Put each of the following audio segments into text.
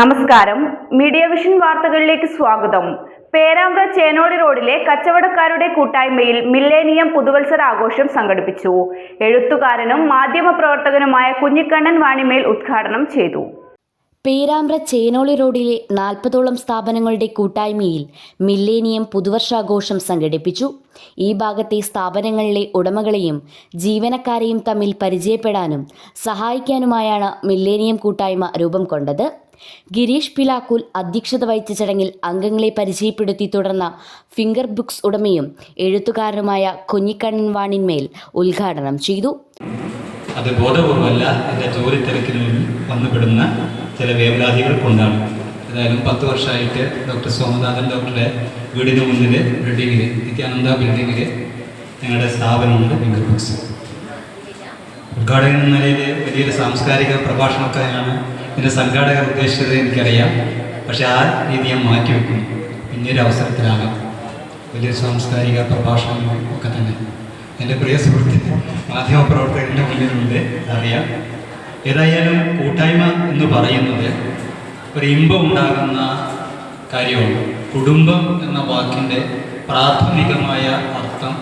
നമസ്കാരം. Media vision വാർത്തകളിലേക്ക് സ്വാഗതം. പേരാമ്പ്ര ചേനോടി റോഡിലെ കച്ചവടക്കാരുടെ കൂട്ടായ്മയിൽ മില്ലേനിയം പുതുവത്സര ആഘോഷം സംഘടിപ്പിച്ചു. എഴുത്തുകാരനും മാധ്യമപ്രവർത്തകനുമായ കുഞ്ഞിക്കണ്ണൻ വാണിമേൽ ഉദ്ഘാടനം ചെയ്തു. പേരാമ്പ്ര ചേനോളി റോഡിലെ നാൽപ്പതോളം സ്ഥാപനങ്ങളുടെ കൂട്ടായ്മയിൽ മില്ലേനിയം പുതുവർഷാഘോഷം സംഘടിപ്പിച്ചു. ഈ ഭാഗത്തെ സ്ഥാപനങ്ങളിലെ ഉടമകളെയും ജീവനക്കാരെയും തമ്മിൽ പരിചയപ്പെടാനും സഹായിക്കാനുമായാണ് മില്ലേനിയം കൂട്ടായ്മ രൂപം കൊണ്ടത്. ഗിരീഷ് പിലാക്കുൽ അധ്യക്ഷത വഹിച്ച ചടങ്ങിൽ അംഗങ്ങളെ പരിചയപ്പെടുത്തി തുടർന്ന ഫിംഗർ ബുക്സ് ഉടമയും എഴുത്തുകാരനുമായ കുഞ്ഞിക്കണ്ണൻ വാണിന്മേൽ ഉദ്ഘാടനം ചെയ്തു. അത് ബോധപൂർവമല്ല എന്റെ ജോലി തിരക്കിന് വന്നുപെടുന്ന ചില വേവലാതികൾ കൊണ്ടാണ്. ഏതായാലും പത്ത് വർഷമായിട്ട് ഡോക്ടർ സോമനാഥൻ ഡോക്ടറുടെ വീടിന് മുന്നിൽ ബിൽഡിങ്ങിൽ നിത്യാനന്ദ ബിൽഡിങ്ങിൽ ഞങ്ങളുടെ സ്ഥാപനമുണ്ട് ഫിംഗർ ബുക്സ്. ഉദ്ഘാടകൻ എന്ന നിലയിൽ വലിയൊരു സാംസ്കാരിക പ്രഭാഷണക്കാരാണ് ഇതിന്റെ സംഘാടകർ ഉദ്ദേശിച്ചത് എനിക്കറിയാം. പക്ഷെ ആ രീതി ഞാൻ മാറ്റിവെക്കും പിന്നീട് അവസരത്തിലാകാം. വലിയ സാംസ്കാരിക പ്രഭാഷണങ്ങളും ഒക്കെ തന്നെ. എന്റെ പ്രിയ സുഹൃത്ത് മാധ്യമപ്രവർത്തകരുടെ മുന്നിലുണ്ട് അറിയാം. ഏതായാലും കൂട്ടായ്മ എന്ന് പറയുന്നത് ഒരു ഇമ്പം ഉണ്ടാകുന്ന കാര്യമാണ്. കുടുംബം എന്ന വാക്കിന്റെ പ്രാഥമികമായ അർത്ഥം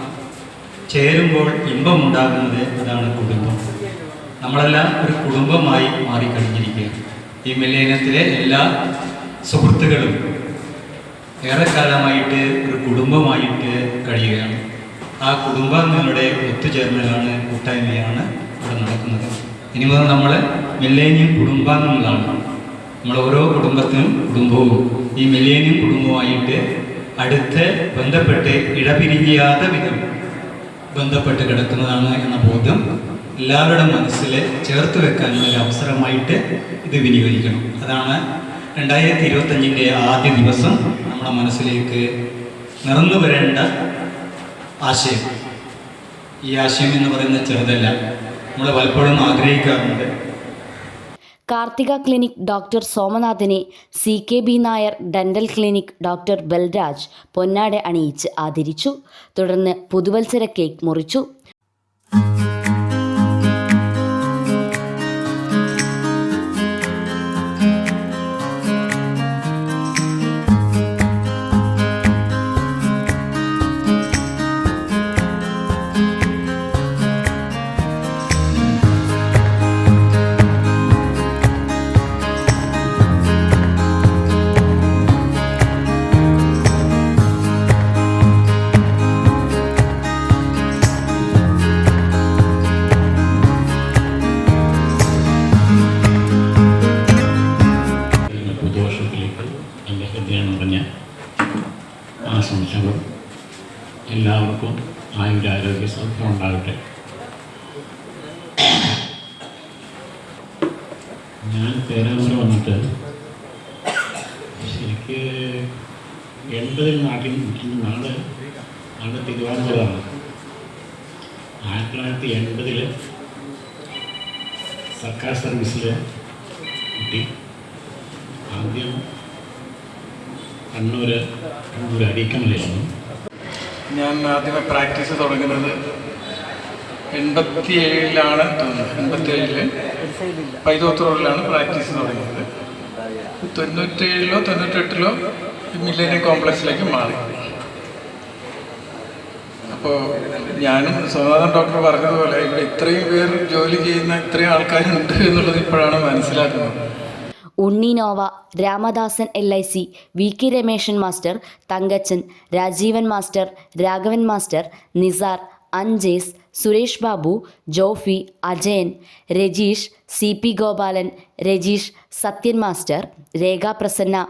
ചേരുമ്പോൾ ഇമ്പം ഉണ്ടാകുന്നത് അതാണ് കുടുംബം. നമ്മളെല്ലാം ഒരു കുടുംബമായി മാറിക്കഴിഞ്ഞിരിക്കുകയാണ്. ഈ മില്ലേനിയത്തിലെ എല്ലാ സുഹൃത്തുക്കളും ഏറെക്കാലമായിട്ട് ഒരു കുടുംബമായിട്ട് കഴിയുകയാണ്. ആ കുടുംബങ്ങളുടെ ഒത്തുചേർന്നലാണ് കൂട്ടായ്മയാണ് ഇവിടെ നടക്കുന്നത്. ഇനി മുതൽ നമ്മൾ മില്ലേനിയം കുടുംബാംഗങ്ങളാണ്. നമ്മൾ ഓരോ കുടുംബത്തിനും കുടുംബവും. ഈ മില്ലേനിയം കുടുംബവുമായിട്ട് അടുത്ത് ബന്ധപ്പെട്ട് ഇടപിരിയാതെ വിധം ബന്ധപ്പെട്ട് കിടക്കുന്നതാണ് എന്ന ബോധ്യം എല്ലാവരുടെ മനസ്സിൽ ചേർത്ത് വെക്കാനുള്ള ഒരു അവസരമായിട്ട് ഇത് വിനിയോഗിക്കണം. അതാണ് രണ്ടായിരത്തി ഇരുപത്തഞ്ചിന്റെ ആദ്യ ദിവസം നമ്മുടെ മനസ്സിലേക്ക് നിറന്നു വരേണ്ട ആശയം. ഈ ആശയം എന്ന് പറയുന്ന ചെറുതല്ല. നമ്മൾ പലപ്പോഴും ആഗ്രഹിക്കാറുണ്ട്. Karthika clinic doctor സോമനാഥിനെ C K B Nair dental clinic doctor Balraj പൊന്നാട അണിയിച്ച് ആദരിച്ചു. തുടർന്ന് പുതുവത്സര കേക്ക് മുറിച്ചു. എല്ലാവർക്കും ആയുരാരോഗ്യ സൗഖ്യം ഉണ്ടാകട്ടെ ഞാൻ പേരാമ്പ്ര വന്നിട്ട് ശരിക്ക് എൺപതിൽ നാട്ടിൽ നിൽക്കുന്ന നാട് നാട് തിരുവനന്തപുരമാണ് ആയിരത്തി തൊള്ളായിരത്തി എൺപതിൽ സർക്കാർ സർവീസിൽ കിട്ടി. ആദ്യം കണ്ണൂർ കണ്ണൂർ അരീക്കമലയായിരുന്നു ഞാൻ ആദ്യമേ പ്രാക്ടീസ് തുടങ്ങുന്നത് എൺപത്തി ഏഴിലാണ് തോന്നുന്നത് എൺപത്തി ഏഴിൽ പൈതോത്ത് റോഡിലാണ് പ്രാക്ടീസ് തുടങ്ങിയത്. തൊണ്ണൂറ്റേഴിലോ തൊണ്ണൂറ്റെട്ടിലോ മില്ലേനിയം കോംപ്ലക്സിലേക്ക് മാറി. അപ്പോൾ ഞാനും സോമനാഥൻ ഡോക്ടർ പറഞ്ഞതുപോലെ ഇവിടെ ഇത്രയും പേർ ജോലി ചെയ്യുന്ന ഇത്രയും ആൾക്കാരുണ്ട് എന്നുള്ളത് ഇപ്പോഴാണ് മനസ്സിലാക്കുന്നത്. Unni Nova Ramadasan L I C V K Rameshan master Thankachan Rajeevan master Raghavan master Nizar അഞ്ജേസ് Suresh Babu Jofi Ajayan Rajeesh C P Gopalan Rajeesh Sathyan master Rekha Prasanna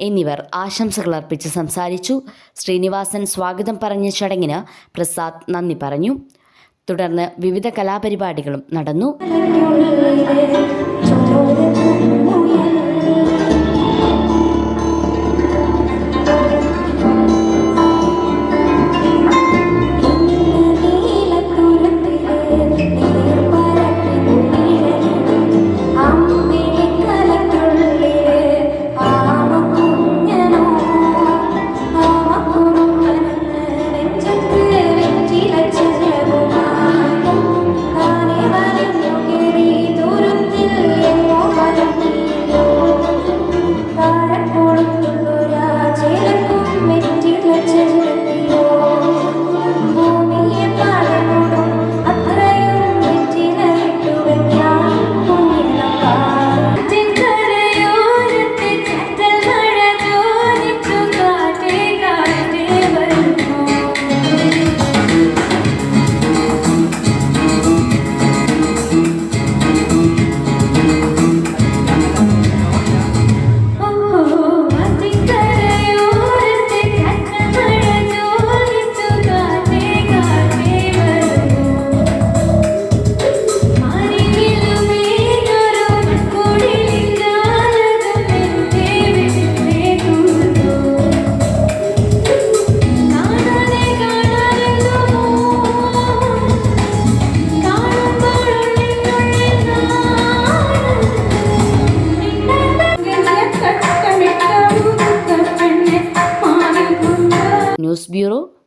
എന്നിവർ ആശംസകൾ അർപ്പിച്ച് സംസാരിച്ചു. ശ്രീനിവാസൻ സ്വാഗതം പറഞ്ഞ ചടങ്ങിന് പ്രസാദ് നന്ദി പറഞ്ഞു. തുടർന്ന് വിവിധ കലാപരിപാടികളും നടന്നു ും.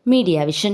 Media vision